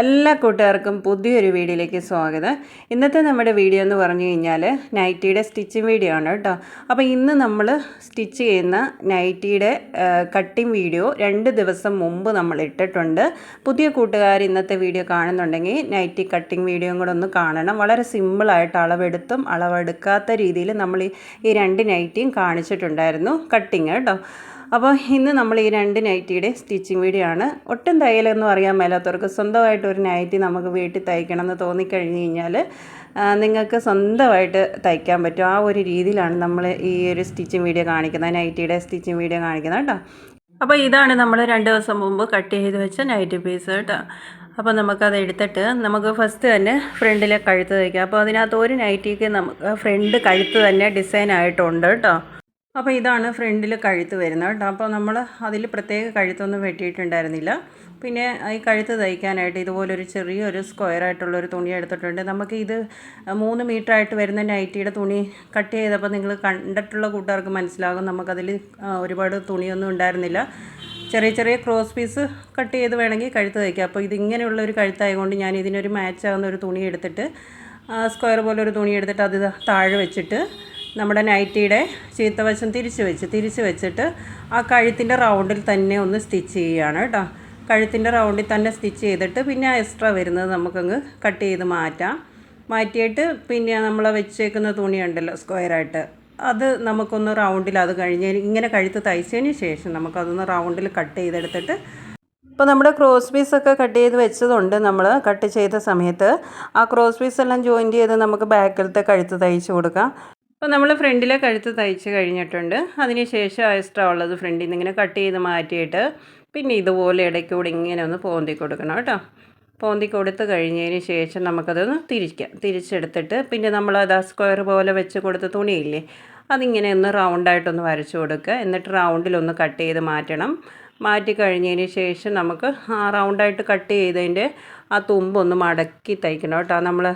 എല്ലാ കൂട്ടുകാർക്കും പുതിയൊരു വീഡിയോയിലേക്ക് സ്വാഗതം. ഇന്നത്തെ നമ്മുടെ വീഡിയോ എന്ന് പറഞ്ഞു കഴിഞ്ഞാൽ നൈറ്റിയുടെ സ്റ്റിച്ചിങ് വീഡിയോ ആണ് കേട്ടോ. അപ്പോൾ ഇന്ന് നമ്മൾ സ്റ്റിച്ച് ചെയ്യുന്ന നൈറ്റിയുടെ കട്ടിങ് വീഡിയോ രണ്ട് ദിവസം മുമ്പ് നമ്മൾ ഇട്ടിട്ടുണ്ട്. പുതിയ കൂട്ടുകാർ ഇന്നത്തെ വീഡിയോ കാണുന്നുണ്ടെങ്കിൽ നൈറ്റി കട്ടിങ് വീഡിയോയും കൂടെ ഒന്ന് കാണണം. വളരെ സിമ്പിളായിട്ട് അളവെടുത്തും അളവെടുക്കാത്ത രീതിയിൽ നമ്മൾ ഈ- രണ്ട് നൈറ്റിയും കാണിച്ചിട്ടുണ്ടായിരുന്നു കട്ടിങ് കേട്ടോ. അപ്പോൾ ഇന്ന് നമ്മൾ ഈ രണ്ട് നൈറ്റിയുടെ സ്റ്റിച്ചിങ് വീഡിയോ ആണ്. ഒട്ടും തയ്യലൊന്നും അറിയാൻ മേലാത്തവർക്ക് സ്വന്തമായിട്ട് ഒരു നൈറ്റി നമുക്ക് വീട്ടിൽ തയ്ക്കണം എന്ന് തോന്നിക്കഴിഞ്ഞ് കഴിഞ്ഞാൽ നിങ്ങൾക്ക് സ്വന്തമായിട്ട് തയ്ക്കാൻ പറ്റും. ആ ഒരു രീതിയിലാണ് നമ്മൾ ഈ ഒരു സ്റ്റിച്ചിങ് വീഡിയോ കാണിക്കുന്നത് നൈറ്റിയുടെ സ്റ്റിച്ചിങ് വീഡിയോ കാണിക്കുന്നത് കേട്ടോ. അപ്പോൾ ഇതാണ് നമ്മൾ രണ്ട് ദിവസം മുമ്പ് കട്ട് ചെയ്ത് വെച്ച നൈറ്റി പീസ് കേട്ടോ. അപ്പോൾ നമുക്കത് എടുത്തിട്ട് നമുക്ക് ഫസ്റ്റ് തന്നെ ഫ്രണ്ടിലെ കഴുത്ത് തയ്ക്കാം. അപ്പോൾ അതിനകത്ത് ഒരു നൈറ്റിക്ക് നമുക്ക് ഫ്രണ്ട് കഴുത്ത് തന്നെ ഡിസൈൻ ആയിട്ടുണ്ട് കേട്ടോ. അപ്പോൾ ഇതാണ് ഫ്രണ്ടിൽ കഴുത്ത് വരുന്നത് കേട്ടോ. അപ്പോൾ നമ്മൾ അതിൽ പ്രത്യേക കഴുത്തൊന്നും വെട്ടിയിട്ടുണ്ടായിരുന്നില്ല. പിന്നെ ഈ കഴുത്ത് തയ്ക്കാനായിട്ട് ഇതുപോലൊരു ചെറിയൊരു സ്ക്വയർ ആയിട്ടുള്ളൊരു തുണി എടുത്തിട്ടുണ്ട്. നമുക്ക് ഇത് മൂന്ന് മീറ്റർ ആയിട്ട് വരുന്ന നൈറ്റിയുടെ തുണി കട്ട് ചെയ്തപ്പോൾ നിങ്ങൾ കണ്ടിട്ടുള്ള കൂട്ടുകാർക്ക് മനസ്സിലാകും. നമുക്കതിൽ ഒരുപാട് തുണിയൊന്നും ഉണ്ടായിരുന്നില്ല. ചെറിയ ചെറിയ ക്രോസ് പീസ് കട്ട് ചെയ്ത് വേണമെങ്കിൽ കഴുത്ത് തയ്ക്കാം. അപ്പോൾ ഇതിങ്ങനെയുള്ള ഒരു കഴുത്തായതുകൊണ്ട് ഞാൻ ഇതിനൊരു മാച്ച് ആകുന്ന ഒരു തുണി എടുത്തിട്ട് സ്ക്വയർ പോലെ ഒരു തുണി എടുത്തിട്ട് അത് താഴെ വെച്ചിട്ട് നമ്മുടെ നൈറ്റിയുടെ ചീത്തവശം തിരിച്ച് വെച്ച് തിരിച്ച് വെച്ചിട്ട് ആ കഴുത്തിന്റെ റൗണ്ടിൽ തന്നെ ഒന്ന് സ്റ്റിച്ച് ചെയ്യുകയാണ് കേട്ടോ. കഴുത്തിന്റെ റൗണ്ടിൽ തന്നെ സ്റ്റിച്ച് ചെയ്തിട്ട് പിന്നെ എക്സ്ട്രാ വരുന്നത് നമുക്കങ്ങ് കട്ട് ചെയ്ത് മാറ്റാം. മാറ്റിയിട്ട് പിന്നെ നമ്മൾ വെച്ചേക്കുന്ന തുണിയുണ്ടല്ലോ സ്ക്വയറായിട്ട് അത് നമുക്കൊന്ന് റൗണ്ടിൽ അത് കഴിഞ്ഞ് ഇങ്ങനെ കഴുത്ത് തയ്ച്ചതിന് ശേഷം നമുക്കതൊന്ന് റൗണ്ടിൽ കട്ട് ചെയ്തെടുത്തിട്ട് ഇപ്പോൾ നമ്മുടെ ക്രോസ് പീസൊക്കെ കട്ട് ചെയ്ത് വെച്ചതുണ്ട് നമ്മൾ കട്ട് ചെയ്ത സമയത്ത്. ആ ക്രോസ് പീസെല്ലാം ജോയിന്റ് ചെയ്ത് നമുക്ക് ബാക്കിലത്തെ കഴുത്ത് തയ്ച്ച് കൊടുക്കാം. അപ്പോൾ നമ്മൾ ഫ്രണ്ടിലെ കഴുത്ത് തയ്ച്ച് കഴിഞ്ഞിട്ടുണ്ട്. അതിന് ശേഷം എക്സ്ട്രാ ഉള്ളത് ഫ്രണ്ടിൽ നിന്ന് ഇങ്ങനെ കട്ട് ചെയ്ത് മാറ്റിയിട്ട് പിന്നെ ഇതുപോലെ ഇടയ്ക്കൂടെ ഇങ്ങനെ ഒന്ന് പോന്തി കൊടുക്കണം കേട്ടോ. പോന്തി കൊടുത്ത് കഴിഞ്ഞതിന് ശേഷം നമുക്കതൊന്ന് തിരിക്കാം. തിരിച്ചെടുത്തിട്ട് പിന്നെ നമ്മൾ അത് ആ സ്ക്വയർ പോലെ വെച്ച് കൊടുത്ത തുണിയില്ലേ അതിങ്ങനെ ഒന്ന് റൗണ്ടായിട്ടൊന്ന് വരച്ചു കൊടുക്കുക. എന്നിട്ട് റൗണ്ടിലൊന്ന് കട്ട് ചെയ്ത് മാറ്റണം. മാറ്റി കഴിഞ്ഞതിന് ശേഷം നമുക്ക് ആ റൗണ്ടായിട്ട് കട്ട് ചെയ്തതിന്റെ ആ തുമ്പൊന്ന് മടക്കി തയ്ക്കണം കേട്ടോ. നമ്മൾ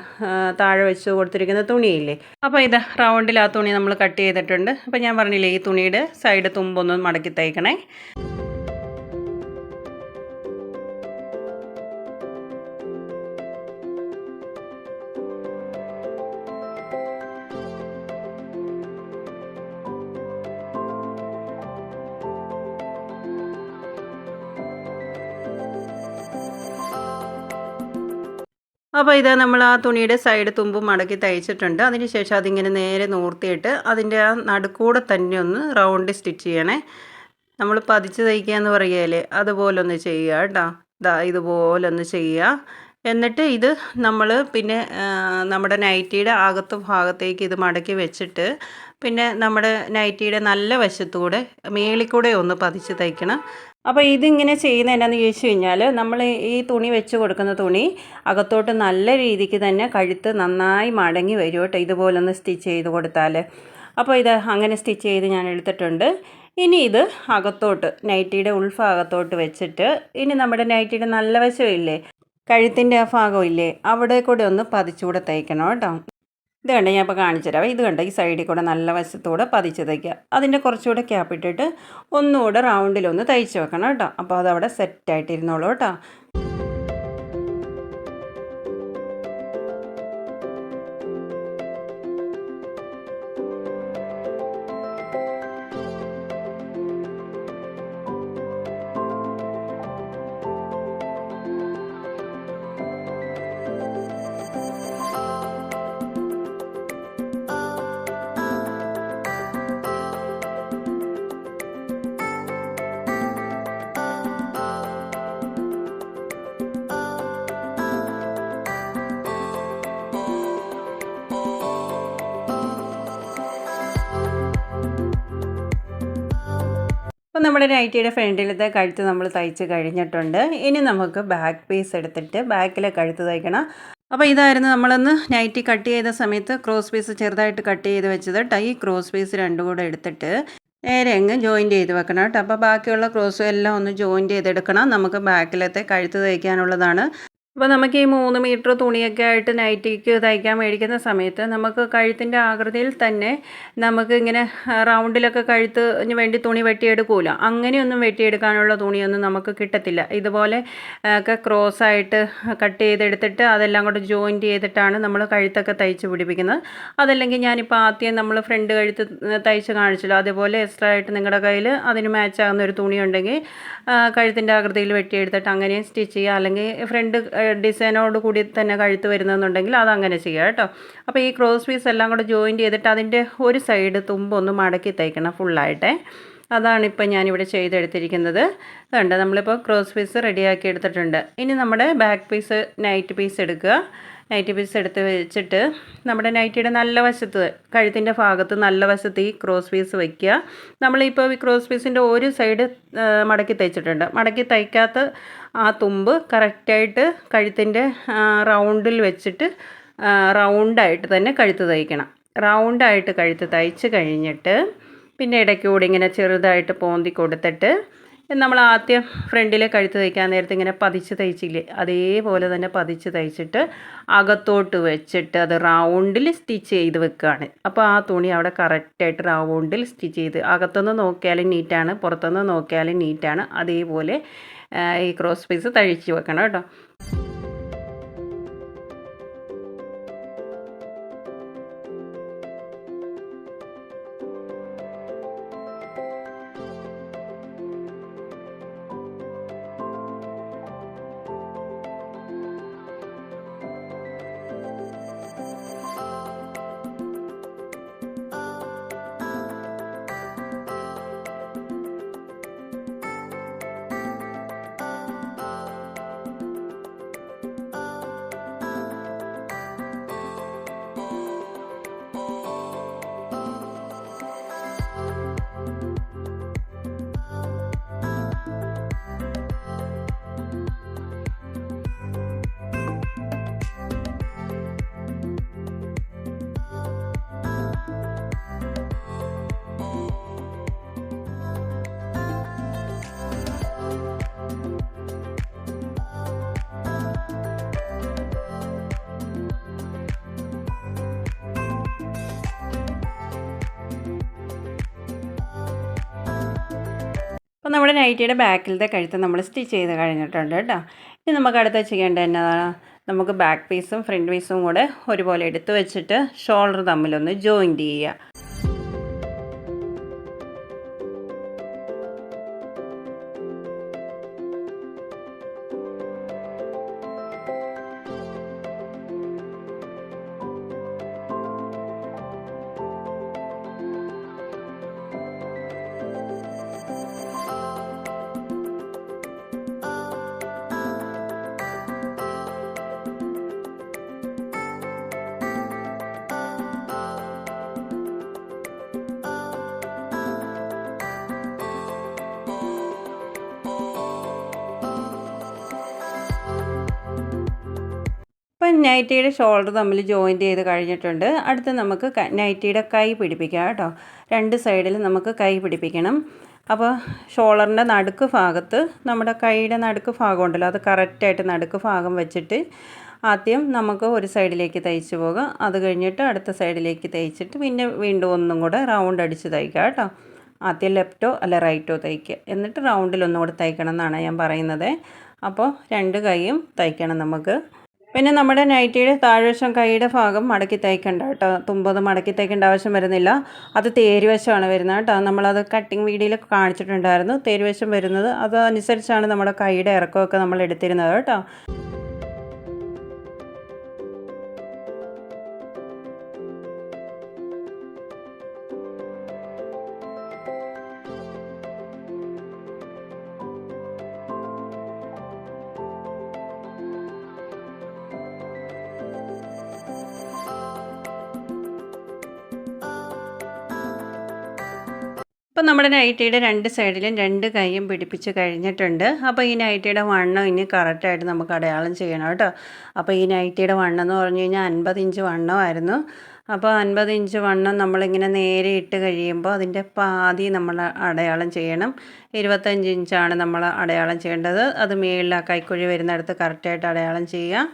താഴെ വെച്ച് കൊടുത്തിരിക്കുന്ന തുണിയില്ലേ? അപ്പോൾ ഇത് റൗണ്ടിൽ ആ തുണി നമ്മൾ കട്ട് ചെയ്തിട്ടുണ്ട്. അപ്പോൾ ഞാൻ പറഞ്ഞില്ലേ ഈ തുണിയുടെ സൈഡ് തുമ്പൊന്ന് മടക്കി തയ്ക്കണേ. അപ്പോൾ ഇത് നമ്മൾ ആ തുണിയുടെ സൈഡ് തുമ്പ് മടക്കി തയ്ച്ചിട്ടുണ്ട്. അതിനുശേഷം അതിങ്ങനെ നേരെ നൂർത്തിയിട്ട് അതിന്റെ ആ നടുക്കൂടെ തന്നെ ഒന്ന് റൗണ്ട് സ്റ്റിച്ച് ചെയ്യണേ. നമ്മൾ പതിച്ച് തയ്ക്കുക എന്ന് പറയുകയല്ലേ? അതുപോലെ ഒന്ന് ചെയ്യുക കേട്ടോ. ഇതാ ഇതുപോലെ ഒന്ന് ചെയ്യുക. എന്നിട്ട് ഇത് നമ്മൾ പിന്നെ നമ്മുടെ നൈറ്റിയുടെ അകത്ത് ഭാഗത്തേക്ക് ഇത് മടക്കി വെച്ചിട്ട് പിന്നെ നമ്മുടെ നൈറ്റിയുടെ നല്ല വശത്തൂടെ മേളിക്കൂടെ ഒന്ന് പതിച്ച് തയ്ക്കണം. അപ്പോൾ ഇതിങ്ങനെ ചെയ്യുന്നത് എന്നാന്ന് ചോദിച്ചു കഴിഞ്ഞാൽ നമ്മൾ ഈ തുണി വെച്ച് കൊടുക്കുന്ന തുണി അകത്തോട്ട് നല്ല രീതിക്ക് തന്നെ കഴുത്ത് നന്നായി മടങ്ങി വരും കേട്ടോ. ഇതുപോലൊന്ന് സ്റ്റിച്ച് ചെയ്ത് കൊടുത്താൽ അപ്പോൾ ഇത് അങ്ങനെ സ്റ്റിച്ച് ചെയ്ത് ഞാൻ എടുത്തിട്ടുണ്ട്. ഇനി ഇത് അകത്തോട്ട് നൈറ്റിയുടെ ഉൾഭാഗത്തോട്ട് വെച്ചിട്ട് ഇനി നമ്മുടെ നൈറ്റിയുടെ നല്ല വശമില്ലേ? കഴുത്തിന്റെ ആ ഭാഗമില്ലേ അവിടെ കൂടെ ഒന്ന് പതിച്ചുകൂടെ തയ്ക്കണം കേട്ടോ. ഇത് കണ്ട ഞാൻ ഇപ്പോൾ കാണിച്ചു ഇത് കണ്ട ഈ സൈഡിൽ കൂടെ നല്ല വശത്തൂടെ പതിച്ച് തയ്ക്കുക. അതിന്റെ കുറച്ചുകൂടെ ക്യാപ്പ് ഇട്ടിട്ട് ഒന്നുകൂടെ റൗണ്ടിലൊന്ന് തയ്ച്ച് വെക്കണം കേട്ടോ. അപ്പോൾ അതവിടെ സെറ്റായിട്ടിരുന്നോളൂ കേട്ടോ. അപ്പോൾ നമ്മുടെ നൈറ്റിയുടെ ഫ്രണ്ടിലത്തെ കഴുത്ത് നമ്മൾ തയ്ച്ച് കഴിഞ്ഞിട്ടുണ്ട്. ഇനി നമുക്ക് ബാക്ക് പീസ് എടുത്തിട്ട് ബാക്കിലെ കഴുത്ത് തയ്ക്കണം. അപ്പോൾ ഇതായിരുന്നു നമ്മളൊന്ന് നൈറ്റി കട്ട് ചെയ്ത സമയത്ത് ക്രോസ് പീസ് ചെറുതായിട്ട് കട്ട് ചെയ്ത് വെച്ചത് ടൈ ക്രോസ് പീസ് രണ്ടും കൂടെ എടുത്തിട്ട് നേരെ അങ്ങ് ജോയിന്റ് ചെയ്ത് വെക്കണം കേട്ടോ. അപ്പോൾ ബാക്കിയുള്ള ക്രോസും എല്ലാം ഒന്ന് ജോയിന്റ് ചെയ്തെടുക്കണം. നമുക്ക് ബാക്കിലത്തെ കഴുത്ത് തയ്ക്കാനുള്ളതാണ്. അപ്പോൾ നമുക്ക് ഈ മൂന്ന് മീറ്റർ തുണിയൊക്കെ ആയിട്ട് നൈറ്റിക്ക് തയ്ക്കാൻ മേടിക്കുന്ന സമയത്ത് നമുക്ക് കഴുത്തിന്റെ ആകൃതിയിൽ തന്നെ നമുക്ക് ഇങ്ങനെ റൗണ്ടിലൊക്കെ കഴുത്തിന് വേണ്ടി തുണി വെട്ടിയെടുക്കൂല. അങ്ങനെയൊന്നും വെട്ടിയെടുക്കാനുള്ള തുണിയൊന്നും നമുക്ക് കിട്ടത്തില്ല. ഇതുപോലെ ഒക്കെ ക്രോസ് ആയിട്ട് കട്ട് ചെയ്തെടുത്തിട്ട് അതെല്ലാം കൂടെ ജോയിന്റ് ചെയ്തിട്ടാണ് നമ്മൾ കഴുത്തൊക്കെ തയ്ച്ച് പിടിപ്പിക്കുന്നത്. അതല്ലെങ്കിൽ ഞാനിപ്പോൾ ആദ്യം നമ്മൾ ഫ്രണ്ട് കഴുത്ത് തയ്ച്ച് കാണിച്ചല്ലോ. അതേപോലെ എക്സ്ട്രാ ആയിട്ട് നിങ്ങളുടെ കയ്യിൽ അതിന് മാച്ച് ആകുന്ന ഒരു തുണി ഉണ്ടെങ്കിൽ കഴുത്തിന്റെ ആകൃതിയിൽ വെട്ടിയെടുത്തിട്ട് അങ്ങനെ സ്റ്റിച്ച് ചെയ്യുക. അല്ലെങ്കിൽ ഫ്രണ്ട് ഡിസൈനോട് കൂടി തന്നെ കഴുത്ത് വരുന്നതെന്നുണ്ടെങ്കിൽ അതങ്ങനെ ചെയ്യുക കേട്ടോ. അപ്പോൾ ഈ ക്രോസ് പീസ് എല്ലാം കൂടെ ജോയിന്റ് ചെയ്തിട്ട് അതിന്റെ ഒരു സൈഡ് തുമ്പൊന്ന് മടക്കി തയ്ക്കണം ഫുള്ളായിട്ടേ അതാണ് ഇപ്പോൾ ഞാനിവിടെ ചെയ്തെടുത്തിരിക്കുന്നത്. അതുകൊണ്ട് നമ്മളിപ്പോൾ ക്രോസ് പീസ് റെഡിയാക്കി എടുത്തിട്ടുണ്ട്. ഇനി നമ്മുടെ ബാക്ക് പീസ് നൈറ്റ് പീസ് എടുക്കുക. നൈറ്റ് പീസ് എടുത്ത് വെച്ചിട്ട് നമ്മുടെ നൈറ്റിയുടെ നല്ല വശത്ത് കഴുത്തിന്റെ ഭാഗത്ത് നല്ല വശത്ത് ഈ ക്രോസ് പീസ് വയ്ക്കുക നമ്മളിപ്പോൾ ഈ ക്രോസ് പീസിന്റെ ഒരു സൈഡ് മടക്കി തയ്ച്ചിട്ടുണ്ട്. മടക്കി തയ്ക്കാത്ത ആ തുമ്പ് കറക്റ്റായിട്ട് കഴുത്തിന്റെ റൗണ്ടിൽ വെച്ചിട്ട് റൗണ്ടായിട്ട് തന്നെ കഴുത്ത് തയ്ക്കണം. റൗണ്ടായിട്ട് കഴുത്ത് തയ്ച്ച് കഴിഞ്ഞിട്ട് പിന്നെ ഇടയ്ക്കൂടി ഇങ്ങനെ ചെറുതായിട്ട് പോന്തി കൊടുത്തിട്ട് നമ്മൾ ആദ്യം ഫ്രണ്ടിലെ കഴുത്ത് തയ്ക്കാൻ നേരത്തെ ഇങ്ങനെ പതിച്ച് തയ്ച്ചില്ലേ അതേപോലെ തന്നെ പതിച്ച് തയ്ച്ചിട്ട് അകത്തോട്ട് വെച്ചിട്ട് അത് റൗണ്ടിൽ സ്റ്റിച്ച് ചെയ്ത് വെക്കുകയാണ്. അപ്പോൾ ആ തുണി അവിടെ കറക്റ്റായിട്ട് റൗണ്ടിൽ സ്റ്റിച്ച് ചെയ്ത് അകത്തുനിന്ന് നോക്കിയാലും നീറ്റാണ് പുറത്തുനിന്ന് നോക്കിയാലും നീറ്റാണ് അതേപോലെ ഈ ക്രോസ് പീസ് തഴിച്ച് വെക്കണം കേട്ടോ. അപ്പോൾ നമ്മുടെ നൈറ്റിയുടെ ബാക്കിലത്തെ കഴുത്ത് നമ്മൾ സ്റ്റിച്ച് ചെയ്ത് കഴിഞ്ഞിട്ടുണ്ട് കേട്ടോ. ഇനി നമുക്ക് അടുത്ത് ചെയ്യേണ്ടത് എന്നതാണ്. നമുക്ക് ബാക്ക് പീസും ഫ്രണ്ട് പീസും കൂടെ ഒരുപോലെ എടുത്ത് വെച്ചിട്ട് ഷോൾഡർ തമ്മിലൊന്ന് ജോയിന്റ് ചെയ്യുക. നൈറ്റിയുടെ ഷോൾഡർ തമ്മിൽ ജോയിന്റ് ചെയ്ത് കഴിഞ്ഞിട്ടുണ്ട്. അടുത്ത് നമുക്ക് നൈറ്റിയുടെ കൈ പിടിപ്പിക്കാം കേട്ടോ. രണ്ട് സൈഡിൽ നമുക്ക് കൈ പിടിപ്പിക്കണം. അപ്പോൾ ഷോളറിന്റെ നടുക്ക് ഭാഗത്ത് നമ്മുടെ കൈയുടെ നടുക്ക് ഭാഗം ഉണ്ടല്ലോ അത് കറക്റ്റായിട്ട് നടുക്ക് ഭാഗം വെച്ചിട്ട് ആദ്യം നമുക്ക് ഒരു സൈഡിലേക്ക് തയ്ച്ച് പോകാം. അത് കഴിഞ്ഞിട്ട് അടുത്ത സൈഡിലേക്ക് തയ്ച്ചിട്ട് പിന്നെ വീണ്ടും ഒന്നും കൂടെ റൗണ്ട് അടിച്ച് തയ്ക്കുക കേട്ടോ. ആദ്യം ലെഫ്റ്റോ അല്ല റൈറ്റോ തയ്ക്കുക എന്നിട്ട് റൗണ്ടിൽ ഒന്നും കൂടെ തയ്ക്കണം എന്നാണ് ഞാൻ പറയുന്നത്. അപ്പോൾ രണ്ട് കൈയും തയ്ക്കണം നമുക്ക്. പിന്നെ നമ്മുടെ നൈറ്റിയുടെ താഴ്വശം കൈയുടെ ഭാഗം മടക്കി തയ്ക്കണ്ട കേട്ടോ. തുമ്പത് മടക്കി തയ്ക്കേണ്ട ആവശ്യം വരുന്നില്ല. അത് തേരുവശമാണ് വരുന്നത് കേട്ടോ. നമ്മളത് കട്ടിങ് വീഡിയോയിൽ കാണിച്ചിട്ടുണ്ടായിരുന്നു. തേരുവശം വരുന്നത് അതനുസരിച്ചാണ് നമ്മുടെ കൈയുടെ ഇറക്കമൊക്കെ നമ്മൾ എടുത്തിരുന്നത് കേട്ടോ. നമ്മുടെ നൈറ്റിയുടെ രണ്ട് സൈഡിലും രണ്ട് കൈയും പിടിപ്പിച്ച് കഴിഞ്ഞിട്ടുണ്ട്. അപ്പോൾ ഈ നൈറ്റിയുടെ വണ്ണം ഇനി കറക്റ്റായിട്ട് നമുക്ക് അടയാളം ചെയ്യണം കേട്ടോ. അപ്പോൾ ഈ നൈറ്റിയുടെ വണ്ണം എന്ന് പറഞ്ഞു കഴിഞ്ഞാൽ അൻപത് ഇഞ്ച് വണ്ണമായിരുന്നു അപ്പോൾ അൻപത് ഇഞ്ച് വണ്ണം നമ്മളിങ്ങനെ നേരെ ഇട്ട് കഴിയുമ്പോൾ അതിന്റെ പാതി നമ്മൾ അടയാളം ചെയ്യണം. ഇരുപത്തഞ്ച് ഇഞ്ചാണ് നമ്മൾ അടയാളം ചെയ്യേണ്ടത്. അത് മേളിൽ ആ കൈക്കുഴി വരുന്നിടത്ത് കറക്റ്റായിട്ട് അടയാളം ചെയ്യുക.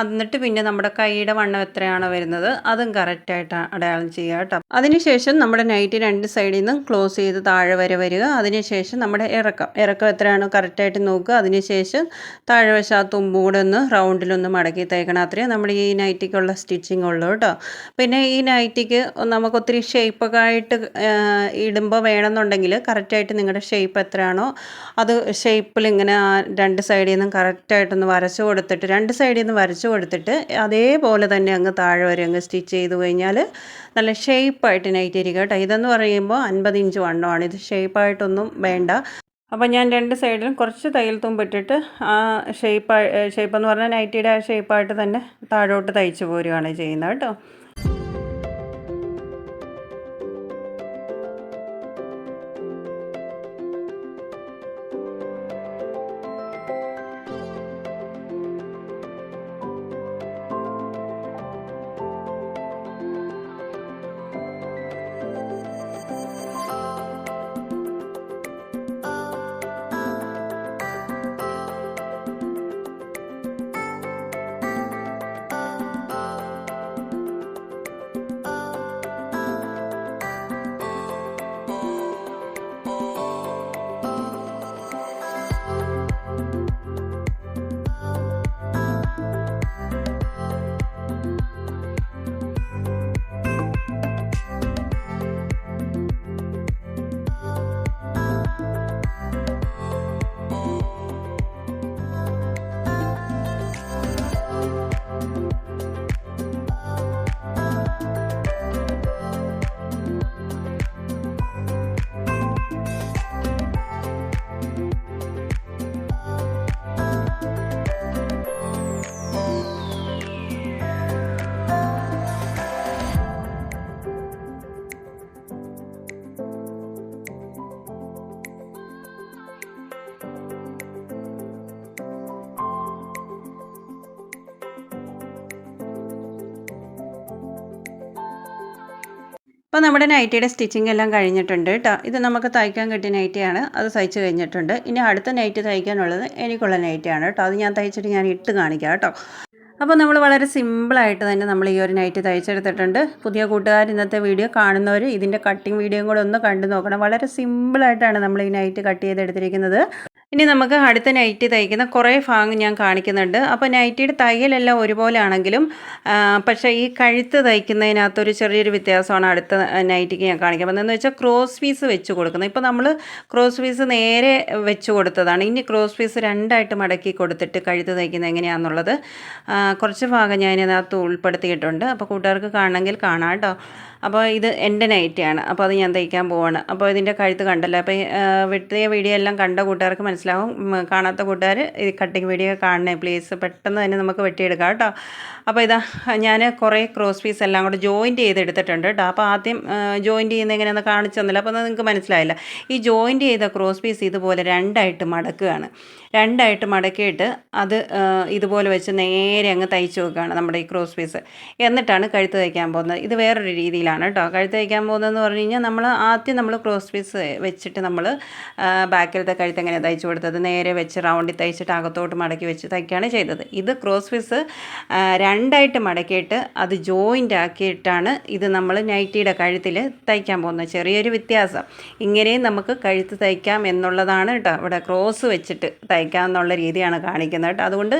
എന്നിട്ട് പിന്നെ നമ്മുടെ കൈയുടെ വണ്ണം എത്രയാണോ വരുന്നത് അതും കറക്റ്റായിട്ട് അടയാളം ചെയ്യുക കേട്ടോ. അതിനുശേഷം നമ്മുടെ നൈറ്റ് രണ്ട് സൈഡിൽ നിന്നും ക്ലോസ് ചെയ്ത് താഴെ വരെ വരിക. അതിനുശേഷം നമ്മുടെ ഇറക്കം. ഇറക്കം എത്രയാണോ കറക്റ്റായിട്ട് നോക്കുക. അതിനുശേഷം താഴെ വശം ആ തുമ്പും ഒന്ന് റൗണ്ടിലൊന്ന് മടക്കി തേക്കണം. അത്രയും നമ്മുടെ ഈ നൈറ്റിക്കുള്ള സ്റ്റിച്ചിങ് ഉള്ളൂ കേട്ടോ. പിന്നെ ഈ നൈറ്റിക്ക് നമുക്ക് ഒത്തിരി ഷേപ്പൊക്കെ ആയിട്ട് ഇടുമ്പോൾ വേണമെന്നുണ്ടെങ്കിൽ കറക്റ്റായിട്ട് നിങ്ങളുടെ ഷേപ്പ് എത്രയാണോ അത് ഷേപ്പിൽ ഇങ്ങനെ രണ്ട് സൈഡിൽ നിന്നും കറക്റ്റായിട്ടൊന്ന് വരച്ചു കൊടുത്തിട്ട് രണ്ട് സൈഡിൽ നിന്ന് വരച്ചു കൊടുത്തിട്ട് അതേപോലെ തന്നെ അങ്ങ് താഴെ വരെ അങ്ങ് സ്റ്റിച്ച് ചെയ്ത് കഴിഞ്ഞാൽ നല്ല ഷേപ്പായിട്ട് നൈറ്റ് ഇരിക്കുക കേട്ടോ. ഇതെന്ന് പറയുമ്പോൾ അൻപത് ഇഞ്ച് വണ്ണമാണ്. ഇത് ഷേപ്പായിട്ടൊന്നും വേണ്ട. അപ്പോൾ ഞാൻ രണ്ട് സൈഡിലും കുറച്ച് തയ്യൽ തുമ്പിട്ടിട്ട് ആ ഷേപ്പ് ഷേപ്പ് എന്ന് പറഞ്ഞാൽ നൈറ്റിയുടെ ആ ഷേപ്പായിട്ട് തന്നെ താഴോട്ട് തയ്ച്ച് പോരുകയാണ് ചെയ്യുന്നത് കേട്ടോ. അപ്പോൾ നമ്മുടെ നൈറ്റിയുടെ സ്റ്റിച്ചിങ് എല്ലാം കഴിഞ്ഞിട്ടുണ്ട് കേട്ടോ ഇത് നമുക്ക് തയ്ക്കാൻ കിട്ടിയ നൈറ്റിയാണ് അത് തയ്ച്ച് കഴിഞ്ഞിട്ടുണ്ട്. ഇനി അടുത്ത നൈറ്റ് തയ്ക്കാനുള്ളത് എനിക്കുള്ള നൈറ്റിയാണ് കേട്ടോ അത് ഞാൻ തയ്ച്ചിട്ട് ഞാൻ ഇട്ട് കാണിക്കാം കേട്ടോ അപ്പോൾ നമ്മൾ വളരെ സിമ്പിളായിട്ട് തന്നെ നമ്മൾ ഈ ഒരു നൈറ്റ് തയ്ച്ചെടുത്തിട്ടുണ്ട്. പുതിയ കൂട്ടുകാർ ഇന്നത്തെ വീഡിയോ കാണുന്നവർ ഇതിന്റെ കട്ടിങ് വീഡിയോയും കൂടെ ഒന്ന് കണ്ടു നോക്കണം. വളരെ സിമ്പിളായിട്ടാണ് നമ്മൾ ഈ നൈറ്റ് കട്ട് ചെയ്തെടുത്തിരിക്കുന്നത്. ഇനി നമുക്ക് അടുത്ത നൈറ്റി തയ്ക്കുന്ന കുറേ ഭാഗം ഞാൻ കാണിക്കുന്നുണ്ട്. അപ്പോൾ നൈറ്റിയുടെ തയ്യലെല്ലാം ഒരുപോലെ ആണെങ്കിലും പക്ഷേ ഈ കഴുത്ത് തയ്ക്കുന്നതിനകത്തൊരു ചെറിയൊരു വ്യത്യാസമാണ് അടുത്ത നൈറ്റിക്ക് ഞാൻ കാണിക്കുന്നത്. എന്ന് വെച്ചാൽ ക്രോസ് പീസ് വെച്ച് കൊടുക്കുന്നത്. ഇപ്പോൾ നമ്മൾ ക്രോസ് പീസ് നേരെ വെച്ച് കൊടുത്തതാണ്. ഇനി ക്രോസ് പീസ് രണ്ടായിട്ട് മടക്കി കൊടുത്തിട്ട് കഴുത്ത് തയ്ക്കുന്നത് എങ്ങനെയാണെന്നുള്ളത് കുറച്ച് ഭാഗം ഞാനിതിനകത്ത് ഉൾപ്പെടുത്തിയിട്ടുണ്ട്. അപ്പോൾ കൂട്ടുകാർക്ക് കാണണമെങ്കിൽ കാണാം കേട്ടോ. അപ്പോൾ ഇത് എന്റെ നൈറ്റിയാണ് അപ്പോൾ അത് ഞാൻ തയ്ക്കാൻ പോവാണ്. അപ്പോൾ ഇതിന്റെ കഴുത്ത് കണ്ടല്ലോ. അപ്പോൾ വെട്ടിയ വീഡിയോ എല്ലാം കണ്ട കൂട്ടുകാർക്ക് മനസ്സിലാവും. കാണാത്ത കൂട്ടുകാർ ഈ കട്ടിങ് വീഡിയോ കാണണേ. പ്ലീസ് പെട്ടെന്ന് തന്നെ നമുക്ക് വെട്ടിയെടുക്കാം കേട്ടോ. അപ്പോൾ ഇതാ ഞാൻ കുറേ ക്രോസ് പീസ് എല്ലാം കൂടെ ജോയിന്റ് ചെയ്തെടുത്തിട്ടുണ്ട് കേട്ടോ. അപ്പോൾ ആദ്യം ജോയിന്റ് ചെയ്യുന്ന എങ്ങനെയാണെന്ന് കാണിച്ചു തന്നില്ല. അപ്പോൾ നിങ്ങൾക്ക് മനസ്സിലായില്ല. ഈ ജോയിന്റ് ചെയ്ത ക്രോസ് പീസ് ഇതുപോലെ രണ്ടായിട്ട് മടക്കുകയാണ്. രണ്ടായിട്ട് മടക്കിയിട്ട് അത് ഇതുപോലെ വെച്ച് നേരെ അങ്ങ് തയ്ച്ച് വെക്കുകയാണ് നമ്മുടെ ഈ ക്രോസ് പീസ് എന്നിട്ടാണ് കഴുത്ത് തയ്ക്കാൻ പോകുന്നത്. ഇത് വേറൊരു രീതിയിലാണ്. കേട്ടോ. കഴുത്ത് തയ്ക്കാൻ പോകുന്നതെന്ന് പറഞ്ഞു കഴിഞ്ഞാൽ നമ്മൾ ആദ്യം നമ്മൾ ക്രോസ് പീസ് വെച്ചിട്ട് നമ്മൾ ബാക്കിലത്തെ കഴുത്ത് എങ്ങനെ തയ്ച്ചു കൊടുത്തത്? നേരെ വെച്ച് റൗണ്ടിൽ തയ്ച്ചിട്ട് അകത്തോട്ട് മടക്കി വെച്ച് തയ്ക്കുകയാണ് ചെയ്തത്. ഇത് ക്രോസ് പീസ് രണ്ടായിട്ട് മടക്കിയിട്ട് അത് ജോയിന്റ് ആക്കിയിട്ടാണ് ഇത് നമ്മൾ നൈറ്റിയുടെ കഴുത്തിൽ തയ്ക്കാൻ പോകുന്നത്. ചെറിയൊരു വ്യത്യാസം. ഇങ്ങനെയും നമുക്ക് കഴുത്ത് തയ്ക്കാം എന്നുള്ളതാണ് കേട്ടോ. ഇവിടെ ക്രോസ് വെച്ചിട്ട് തയ്ക്കാം എന്നുള്ള രീതിയാണ് കാണിക്കുന്നത് കേട്ടോ. അതുകൊണ്ട്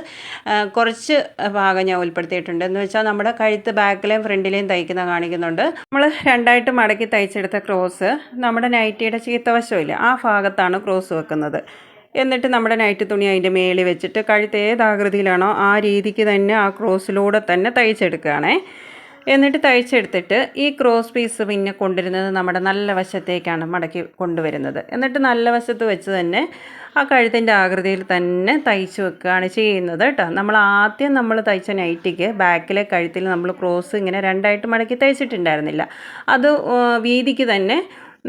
കുറച്ച് ഭാഗം ഞാൻ ഉൾപ്പെടുത്തിയിട്ടുണ്ട്. എന്ന് വെച്ചാൽ നമ്മുടെ കഴുത്ത് ബാക്കിലെയും ഫ്രണ്ടിലെയും തയ്ക്കുന്ന കാണിക്കുന്നുണ്ട്. നമ്മൾ രണ്ടായിട്ട് മടക്കി തയ്ച്ചെടുത്ത ക്രോസ് നമ്മുടെ നൈറ്റിയുടെ ചീത്തവശമില്ല. ആ ഭാഗത്താണ് ക്രോസ് വെക്കുന്നത്. എന്നിട്ട് നമ്മുടെ നൈറ്റ് തുണി അതിന്റെ മേളിൽ വെച്ചിട്ട് കഴുത്ത് ഏത് ആകൃതിയിലാണോ ആ രീതിക്ക് തന്നെ ആ ക്രോസിലൂടെ തന്നെ തയ്ച്ചെടുക്കുകയാണേ. എന്നിട്ട് തയ്ച്ചെടുത്തിട്ട് ഈ ക്രോസ് പീസ് പിന്നെ കൊണ്ടുവരുന്നത് നമ്മുടെ നല്ല വശത്തേക്കാണ് മടക്കി കൊണ്ടുവരുന്നത്. എന്നിട്ട് നല്ല വശത്ത് വെച്ച് തന്നെ ആ കഴുത്തിന്റെ ആകൃതിയിൽ തന്നെ തയ്ച്ച് വെക്കുകയാണ് ചെയ്യുന്നത് കേട്ടോ. നമ്മൾ ആദ്യം നമ്മൾ തയ്ച്ച നൈറ്റിക്ക് ബാക്കിലെ കഴുത്തിൽ നമ്മൾ ക്രോസ് ഇങ്ങനെ രണ്ടായിട്ട് മടക്കി തയ്ച്ചിട്ടുണ്ടായിരുന്നില്ല. അത് വീതിക്ക് തന്നെ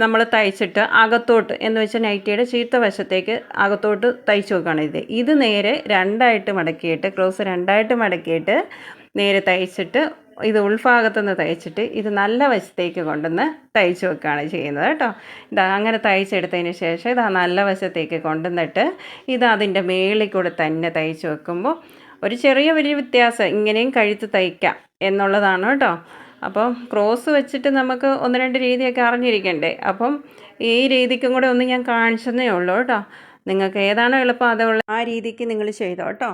നമ്മൾ തയ്ച്ചിട്ട് അകത്തോട്ട് എന്ന് വെച്ചാൽ നൈറ്റിയുടെ ചീത്ത വശത്തേക്ക് അകത്തോട്ട് തയ്ച്ചു വെക്കുകയാണ് ഇത്. ഇത് നേരെ രണ്ടായിട്ട് മടക്കിയിട്ട് ക്രോസ് രണ്ടായിട്ട് മടക്കിയിട്ട് നേരെ തയ്ച്ചിട്ട് ഇത് ഉൾഭാഗത്തുനിന്ന് തയ്ച്ചിട്ട് ഇത് നല്ല വശത്തേക്ക് കൊണ്ടുവന്ന് തയ്ച്ച് വെക്കുകയാണ് ചെയ്യുന്നത് കേട്ടോ. ഇതാ അങ്ങനെ തയ്ച്ചെടുത്തതിന് ശേഷം ഇതാ നല്ല വശത്തേക്ക് കൊണ്ടുവന്നിട്ട് ഇത് അതിന്റെ മേളിൽ കൂടെ തന്നെ തയ്ച്ച് വെക്കുമ്പോൾ ഒരു ചെറിയ ഒരു വ്യത്യാസം ഇങ്ങനെയും കഴുത്ത് തയ്ക്കാം എന്നുള്ളതാണ് കേട്ടോ. അപ്പം ക്രോസ് വെച്ചിട്ട് നമുക്ക് ഒന്ന് രണ്ട് രീതിയൊക്കെ അറിഞ്ഞിരിക്കണ്ടേ. അപ്പം ഈ രീതിക്കും കൂടെ ഒന്ന് ഞാൻ കാണിച്ചെന്നേ ഉള്ളൂ കേട്ടോ. നിങ്ങൾക്ക് ഏതാണോ എളുപ്പം അതുള്ള ആ രീതിക്ക് നിങ്ങൾ ചെയ്തോ കേട്ടോ.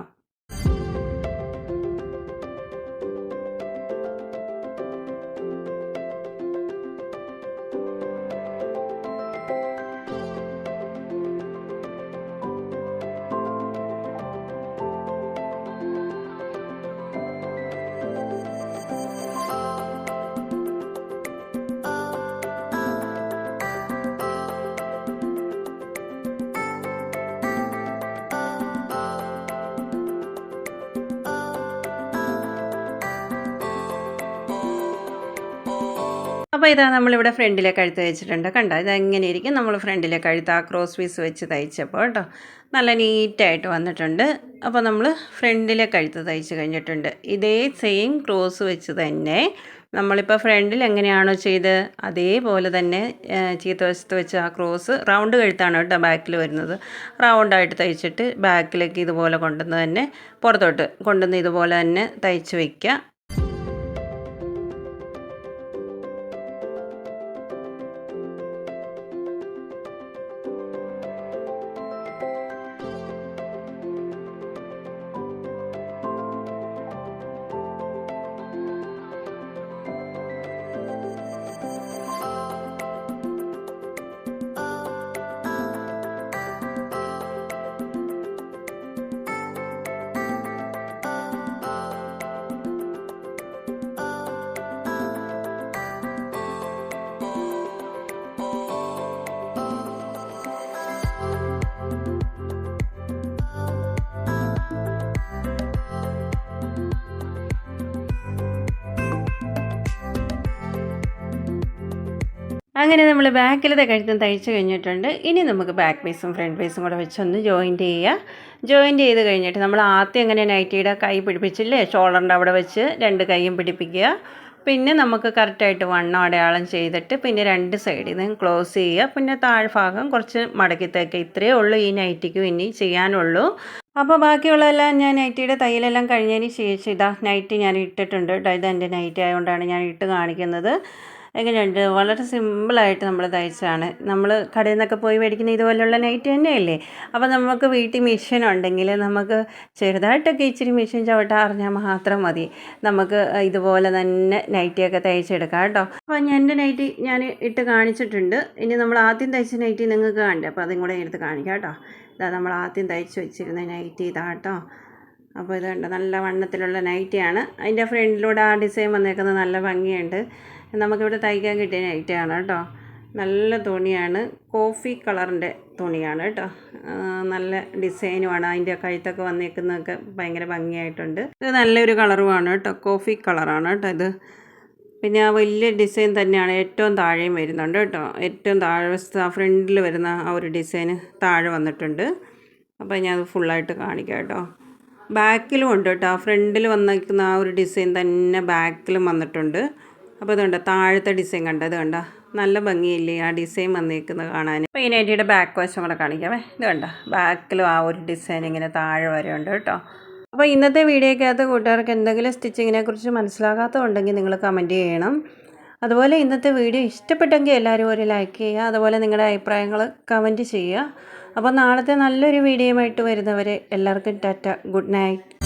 അപ്പോൾ ഇതാ നമ്മളിവിടെ ഫ്രണ്ടിലെ കഴുത്ത് വെച്ചിട്ടുണ്ട് കണ്ടോ? ഇത് എങ്ങനെ ഇരിക്കും നമ്മൾ ഫ്രണ്ടിലെ കഴുത്ത് ആ ക്രോസ് പീസ് വെച്ച് തയ്ച്ചപ്പോൾ കേട്ടോ. നല്ല നീറ്റായിട്ട് വന്നിട്ടുണ്ട്. അപ്പോൾ നമ്മൾ ഫ്രണ്ടിലെ കഴുത്ത് തയ്ച്ച് കഴിഞ്ഞിട്ടുണ്ട്. ഇതേ സെയിം ക്രോസ് വെച്ച് തന്നെ നമ്മളിപ്പോൾ ഫ്രണ്ടിൽ എങ്ങനെയാണോ ചെയ്ത് അതേപോലെ തന്നെ ചീത്ത വശത്ത് വെച്ച് ആ ക്രോസ് റൗണ്ട് കഴുത്താണ് കേട്ടോ ബാക്കിൽ വരുന്നത്. റൗണ്ടായിട്ട് തയ്ച്ചിട്ട് ബാക്കിലേക്ക് ഇതുപോലെ കൊണ്ടുവന്ന് തന്നെ പുറത്തോട്ട് കൊണ്ടുവന്ന് ഇതുപോലെ തന്നെ തയ്ച്ച് വയ്ക്കുക അങ്ങനെ നമ്മൾ ബാക്കിലത്തെ കഴുത്തും തയ്ച്ച് കഴിഞ്ഞിട്ടുണ്ട്. ഇനി നമുക്ക് ബാക്ക് പീസും ഫ്രണ്ട് പീസും കൂടെ വെച്ചൊന്ന് ജോയിന്റ് ചെയ്യുക ജോയിന്റ് ചെയ്ത് കഴിഞ്ഞിട്ട് നമ്മൾ ആദ്യം എങ്ങനെ നൈറ്റിയുടെ കൈ പിടിപ്പിച്ചില്ലേ? ഷോൾഡറിന്റെ അവിടെ വെച്ച് രണ്ട് കൈയും പിടിപ്പിക്കുക. പിന്നെ നമുക്ക് കറക്റ്റായിട്ട് വണ്ണം അടയാളം ചെയ്തിട്ട് പിന്നെ രണ്ട് സൈഡിൽ നിന്ന് ക്ലോസ് ചെയ്യുക. പിന്നെ താഴ്ഭാഗം കുറച്ച് മടക്കി തേക്കുക. ഇത്രയേ ഉള്ളൂ ഈ നൈറ്റിക്കും ഇനി ചെയ്യാനുള്ളൂ. അപ്പോൾ ബാക്കിയുള്ളതെല്ലാം ഞാൻ നൈറ്റിയുടെ തയ്യലെല്ലാം കഴിഞ്ഞതിന് ശേഷം ഇതാ നൈറ്റ് ഞാൻ ഇട്ടിട്ടുണ്ട്. കേട്ടോ ഇത് എന്റെ നൈറ്റ് ആയതുകൊണ്ടാണ് ഞാൻ ഇട്ട് കാണിക്കുന്നത്. എങ്ങനെയുണ്ട്? വളരെ സിമ്പിളായിട്ട് നമ്മൾ തയ്ച്ചതാണ് നമ്മൾ കടയിൽ നിന്നൊക്കെ പോയി മേടിക്കുന്ന ഇതുപോലെയുള്ള നൈറ്റ് തന്നെയല്ലേ? അപ്പോൾ നമുക്ക് വീട്ടിൽ മെഷീൻ ഉണ്ടെങ്കിൽ നമുക്ക് ചെറുതായിട്ടൊക്കെ ഇച്ചിരി മെഷീൻ ചവിട്ടാൻ അറിഞ്ഞാൽ മാത്രം മതി. നമുക്ക് ഇതുപോലെ തന്നെ നൈറ്റിയൊക്കെ തയ്ച്ചെടുക്കാം കേട്ടോ. അപ്പോൾ ഞാൻ എന്റെ നൈറ്റി ഞാൻ ഇട്ട് കാണിച്ചിട്ടുണ്ട്. ഇനി നമ്മൾ ആദ്യം തയ്ച്ച നൈറ്റി നിങ്ങൾക്ക് കണ്ടേ അപ്പോൾ അതും കൂടെ എടുത്ത് കാണിക്കാം കേട്ടോ. ഇതാ നമ്മൾ ആദ്യം തയ്ച്ച് വെച്ചിരുന്ന നൈറ്റി ഇതാ കേട്ടോ. അപ്പോൾ ഇത് കണ്ടോ? നല്ല വണ്ണത്തിലുള്ള നൈറ്റിയാണ്. അതിന്റെ ഫ്രണ്ടിലൂടെ ആ ഡിസൈൻ വന്നേക്കുന്നത് നല്ല ഭംഗിയുണ്ട്. നമുക്കിവിടെ തയ്ക്കാൻ കിട്ടിയ നൈറ്റിയാണ് കേട്ടോ. നല്ല തുണിയാണ്. കോഫി കളറിന്റെ തുണിയാണ് കേട്ടോ. നല്ല ഡിസൈനുമാണ്. അതിന്റെ കഴുത്തൊക്കെ വന്നേക്കുന്നതൊക്കെ ഭയങ്കര ഭംഗിയായിട്ടുണ്ട്. ഇത് നല്ലൊരു കളറുമാണ് കേട്ടോ. കോഫി കളറാണ് കേട്ടോ ഇത്. പിന്നെ ആ വലിയ ഡിസൈൻ തന്നെയാണ് ഏറ്റവും താഴെയും വരുന്നുണ്ട് കേട്ടോ. ഏറ്റവും താഴെ ആ ഫ്രണ്ടിൽ വരുന്ന ആ ഒരു ഡിസൈന് താഴെ വന്നിട്ടുണ്ട്. അപ്പോൾ ഞാൻ അത് ഫുള്ളായിട്ട് കാണിക്കാം കേട്ടോ. ബാക്കിലും ഉണ്ട് കേട്ടോ. ഫ്രണ്ടിൽ വന്നിരിക്കുന്ന ആ ഒരു ഡിസൈൻ തന്നെ ബാക്കിലും വന്നിട്ടുണ്ട്. അപ്പോൾ ഇതുണ്ട് താഴത്തെ ഡിസൈൻ കണ്ട? ഇത് കണ്ട? നല്ല ഭംഗിയില്ലേ ആ ഡിസൈൻ വന്നിരിക്കുന്നത് കാണാൻ. അപ്പോൾ ഈ നൈറ്റിയുടെ ബാക്ക് വശം കൂടെ കാണിക്കാമേ ഇത് കണ്ട? ബാക്കിലും ആ ഒരു ഡിസൈൻ ഇങ്ങനെ താഴെ വരെ ഉണ്ട് കേട്ടോ. അപ്പോൾ ഇന്നത്തെ വീഡിയോയ്ക്കകത്ത് കൂട്ടുകാർക്ക് എന്തെങ്കിലും സ്റ്റിച്ചിങ്ങിനെ കുറിച്ച് മനസ്സിലാകാത്തതുണ്ടെങ്കിൽ നിങ്ങൾ കമന്റ് ചെയ്യണം. അതുപോലെ ഇന്നത്തെ വീഡിയോ ഇഷ്ടപ്പെട്ടെങ്കിൽ എല്ലാവരും ഒരു ലൈക്ക് ചെയ്യുക അതുപോലെ നിങ്ങളുടെ അഭിപ്രായങ്ങൾ കമന്റ് ചെയ്യുക. അപ്പോൾ നാളത്തെ നല്ലൊരു വീഡിയോയുമായിട്ട് വരുന്നവരെ എല്ലാവർക്കും ടാറ്റ ഗുഡ് നൈറ്റ്.